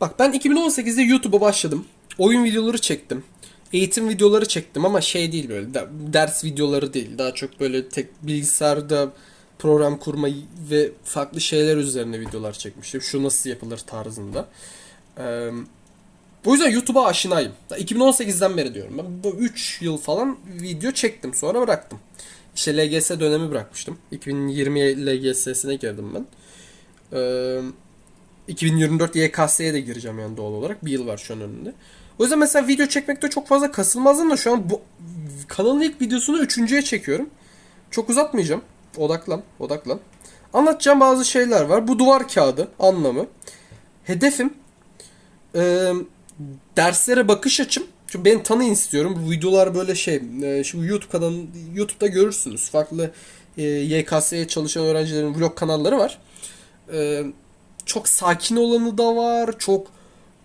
Bak ben 2018'de YouTube'a başladım. Oyun videoları çektim. Eğitim videoları çektim ama şey değil böyle de- ders videoları değil. Daha çok böyle tek bilgisayarda program kurma ve farklı şeyler üzerine videolar çekmiştim. Şu nasıl yapılır tarzında. Ee, o yüzden YouTube'a aşinayım. Daha 2018'den beri diyorum. Ben bu 3 yıl falan video çektim. Sonra bıraktım. İşte LGS dönemi bırakmıştım. 2020 LGS'sine girdim ben. Ee, 2024 YKS'ye de gireceğim yani doğal olarak. Bir yıl var şu an önünde. O yüzden mesela video çekmekte çok fazla kasılmazdım da şu an bu kanalın ilk videosunu üçüncüye çekiyorum. Çok uzatmayacağım. Odaklan, odaklan. Anlatacağım bazı şeyler var. Bu duvar kağıdı anlamı. Hedefim e, derslere bakış açım. Çünkü ben tanıyın istiyorum. Bu videolar böyle şey. E, şu YouTube kanalı YouTube'da görürsünüz. Farklı e, YKS'ye çalışan öğrencilerin vlog kanalları var. E, çok sakin olanı da var. Çok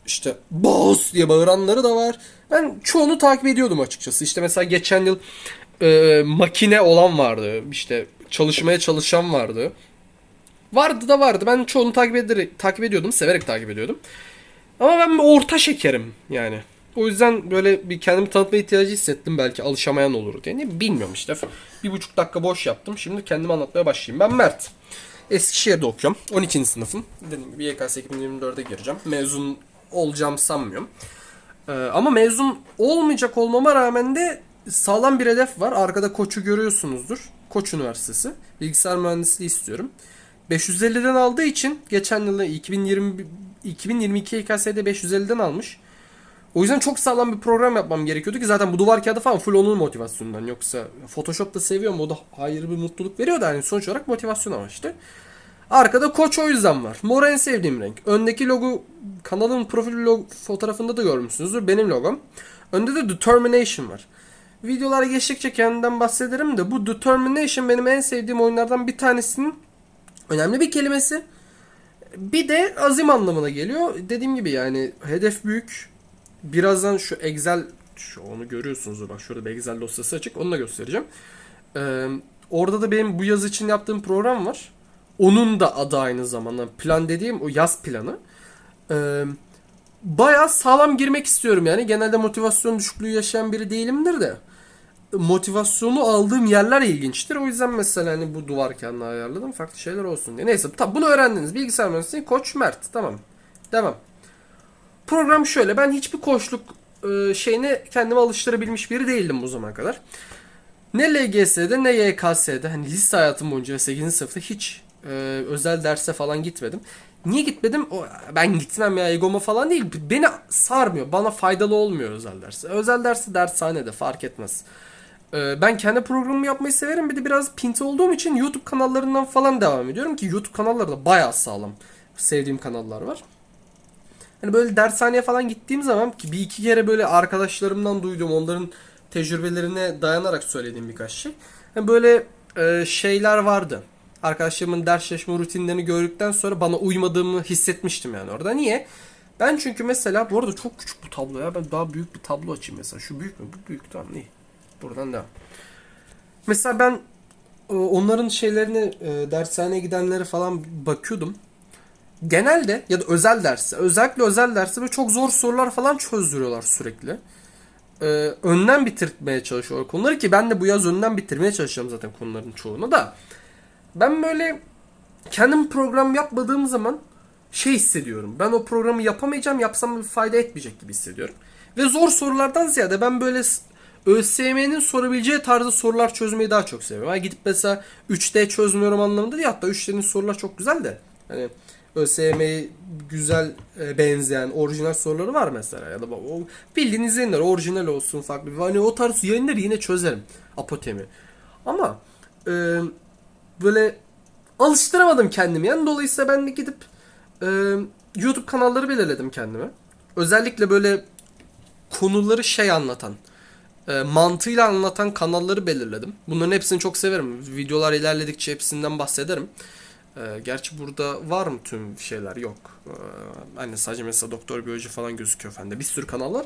işte boss diye bağıranları da var. Ben çoğunu takip ediyordum açıkçası. İşte mesela geçen yıl e, makine olan vardı. İşte çalışmaya çalışan vardı. Vardı da vardı. Ben çoğunu takip, ederek, takip ediyordum. Severek takip ediyordum. Ama ben bir orta şekerim yani. O yüzden böyle bir kendimi tanıtma ihtiyacı hissettim belki alışamayan olur diye. Ne bilmiyorum işte. Bir buçuk dakika boş yaptım. Şimdi kendimi anlatmaya başlayayım. Ben Mert. Eskişehir'de okuyorum. 12. sınıfım. Dediğim gibi YKS 2024'e gireceğim. Mezun olacağım sanmıyorum. Ee, ama mezun olmayacak olmama rağmen de sağlam bir hedef var. Arkada Koç'u görüyorsunuzdur. Koç Üniversitesi. Bilgisayar mühendisliği istiyorum. 550'den aldığı için geçen yıl 2020 2022 YKS'de 550'den almış. O yüzden çok sağlam bir program yapmam gerekiyordu ki zaten bu duvar kağıdı falan full onun motivasyonundan. Yoksa Photoshop'ta seviyorum o da ayrı bir mutluluk veriyor da yani sonuç olarak motivasyon amaçlı. Arkada koç o yüzden var. Mor en sevdiğim renk. Öndeki logo kanalın profil logo, fotoğrafında da görmüşsünüzdür. Benim logom. Önde de determination var. Videolara geçtikçe kendimden bahsederim de bu determination benim en sevdiğim oyunlardan bir tanesinin önemli bir kelimesi. Bir de azim anlamına geliyor. Dediğim gibi yani hedef büyük. Birazdan şu Excel şu onu görüyorsunuz bak şurada bir Excel dosyası açık onu da göstereceğim. Ee, orada da benim bu yaz için yaptığım program var. Onun da adı aynı zamanda plan dediğim o yaz planı. Ee, bayağı sağlam girmek istiyorum yani. Genelde motivasyon düşüklüğü yaşayan biri değilimdir de. Motivasyonu aldığım yerler ilginçtir. O yüzden mesela hani bu duvar kağıdını ayarladım. Farklı şeyler olsun diye. Neyse tabi bunu öğrendiniz. Bilgisayar mühendisliği Koç Mert. Tamam. Devam. Program şöyle. Ben hiçbir koçluk e, şeyine kendimi alıştırabilmiş biri değildim bu zamana kadar. Ne LGS'de ne YKS'de hani lise hayatım boyunca 8. sınıfta hiç e, özel derse falan gitmedim. Niye gitmedim? O, ben gitmem ya egoma falan değil. Beni sarmıyor. Bana faydalı olmuyor özel derse. Özel dersi dershanede fark etmez. E, ben kendi programımı yapmayı severim. Bir de biraz pinti olduğum için YouTube kanallarından falan devam ediyorum ki YouTube kanalları da bayağı sağlam. Sevdiğim kanallar var. Hani böyle dershaneye falan gittiğim zaman ki bir iki kere böyle arkadaşlarımdan duyduğum onların tecrübelerine dayanarak söylediğim birkaç şey. Yani böyle e, şeyler vardı. Arkadaşlarımın ders çalışma rutinlerini gördükten sonra bana uymadığımı hissetmiştim yani orada. Niye? Ben çünkü mesela bu arada çok küçük bu tablo ya. Ben daha büyük bir tablo açayım mesela. Şu büyük mü? Bu büyük tamam iyi. Buradan devam. Mesela ben e, onların şeylerini e, dershaneye gidenlere falan bakıyordum genelde ya da özel dersi özellikle özel dersi böyle çok zor sorular falan çözdürüyorlar sürekli. Ee, önden bitirmeye çalışıyorlar konuları ki ben de bu yaz önden bitirmeye çalışacağım zaten konuların çoğunu da. Ben böyle kendim program yapmadığım zaman şey hissediyorum. Ben o programı yapamayacağım, yapsam bir fayda etmeyecek gibi hissediyorum. Ve zor sorulardan ziyade ben böyle ÖSYM'nin sorabileceği tarzda sorular çözmeyi daha çok seviyorum. Yani gidip mesela 3D çözmüyorum anlamında değil. Hatta 3D'nin sorular çok güzel de. Hani ÖSYM'ye güzel e, benzeyen orijinal soruları var mesela ya da o bildiğiniz yayınlar orijinal olsun farklı hani o tarz yayınları yine çözerim apotemi ama e, böyle alıştıramadım kendimi yani dolayısıyla ben de gidip e, YouTube kanalları belirledim kendime özellikle böyle konuları şey anlatan e, mantığıyla anlatan kanalları belirledim. Bunların hepsini çok severim. Videolar ilerledikçe hepsinden bahsederim. E, gerçi burada var mı tüm şeyler? Yok. E, hani sadece mesela Doktor Biyoloji falan gözüküyor fende. Bir sürü kanal var.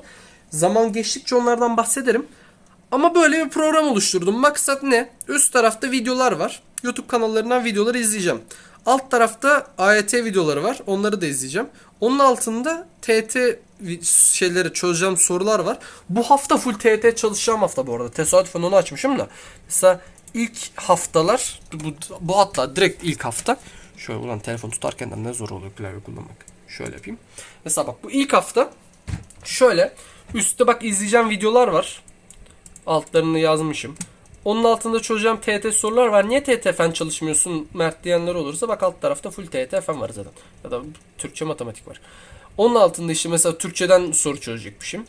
Zaman geçtikçe onlardan bahsederim. Ama böyle bir program oluşturdum. Maksat ne? Üst tarafta videolar var. YouTube kanallarından videoları izleyeceğim. Alt tarafta AYT videoları var. Onları da izleyeceğim. Onun altında vi- şeyleri çözeceğim sorular var. Bu hafta full TET çalışacağım hafta bu arada. Tesadüfen onu açmışım da. Mesela ilk haftalar bu, bu hatta direkt ilk hafta. Şöyle ulan telefon tutarken de ne zor oluyor klavye kullanmak. Şöyle yapayım. Mesela bak bu ilk hafta şöyle üstte bak izleyeceğim videolar var. Altlarını yazmışım. Onun altında çözeceğim TET sorular var. Niye TET fen çalışmıyorsun Mert diyenler olursa bak alt tarafta full TET fen var zaten. Ya da Türkçe matematik var. Onun altında işte mesela Türkçeden soru çözecekmişim.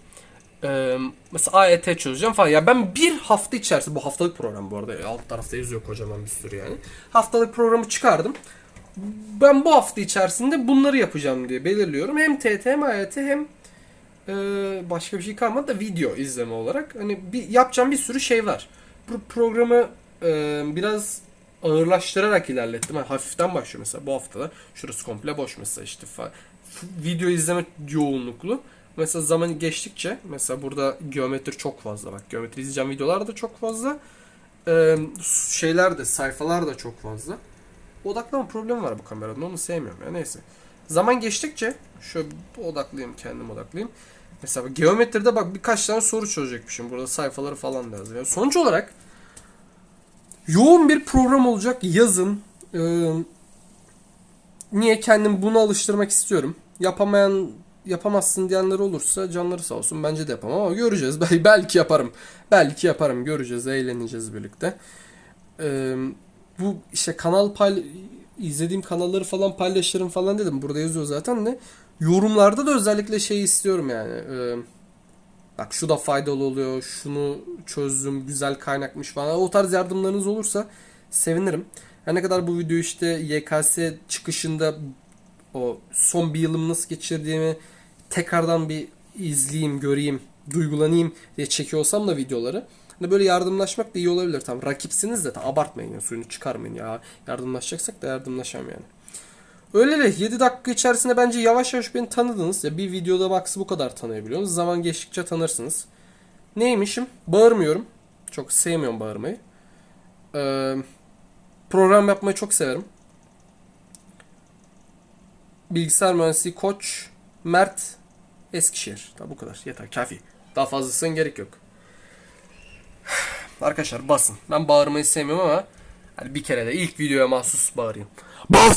Ee, mesela AYT çözeceğim falan. Ya ben bir hafta içerisinde bu haftalık program bu arada alt tarafta yazıyor kocaman bir sürü yani. Haftalık programı çıkardım. Ben bu hafta içerisinde bunları yapacağım diye belirliyorum. Hem TET hem AYT hem e, başka bir şey kalmadı da video izleme olarak. Hani bir, yapacağım bir sürü şey var. Bu programı e, biraz ağırlaştırarak ilerlettim. Yani hafiften başlıyor mesela bu haftada. Şurası komple boş mesela işte fa- f- video izleme yoğunluklu. Mesela zaman geçtikçe mesela burada geometri çok fazla bak geometri izleyeceğim videolar da çok fazla. E, şeyler de sayfalar da çok fazla. Odaklama problemi var bu kamerada onu sevmiyorum ya neyse. Zaman geçtikçe şöyle odaklayayım kendim odaklayayım. Mesela geometride bak birkaç tane soru çözecekmişim. Burada sayfaları falan da yazıyor. Sonuç olarak yoğun bir program olacak yazın. Ee, niye kendim bunu alıştırmak istiyorum. Yapamayan yapamazsın diyenler olursa canları sağ olsun. Bence de yapamam ama göreceğiz. Bel- Belki yaparım. Belki yaparım. Göreceğiz. Eğleneceğiz birlikte. Ee, bu işte kanal pay izlediğim kanalları falan paylaşırım falan dedim. Burada yazıyor zaten de. Yorumlarda da özellikle şey istiyorum yani. Ee, bak şu da faydalı oluyor. Şunu çözdüm. Güzel kaynakmış falan. O tarz yardımlarınız olursa sevinirim. Her ne kadar bu video işte YKS çıkışında o son bir yılımı nasıl geçirdiğimi tekrardan bir izleyeyim, göreyim, duygulanayım diye çekiyor olsam da videoları. Hani böyle yardımlaşmak da iyi olabilir. Tamam rakipsiniz de tam abartmayın ya suyunu çıkarmayın ya. Yardımlaşacaksak da yardımlaşalım yani. Öyle de 7 dakika içerisinde bence yavaş yavaş beni tanıdınız. Ya bir videoda max bu kadar tanıyabiliyorsunuz. Zaman geçtikçe tanırsınız. Neymişim? Bağırmıyorum. Çok sevmiyorum bağırmayı. Ee, program yapmayı çok severim. Bilgisayar mühendisliği koç Mert Eskişehir. Daha bu kadar. Yeter. Kafi. Daha fazlasına gerek yok. Arkadaşlar basın. Ben bağırmayı sevmiyorum ama hani bir kere de ilk videoya mahsus bağırayım. Bas!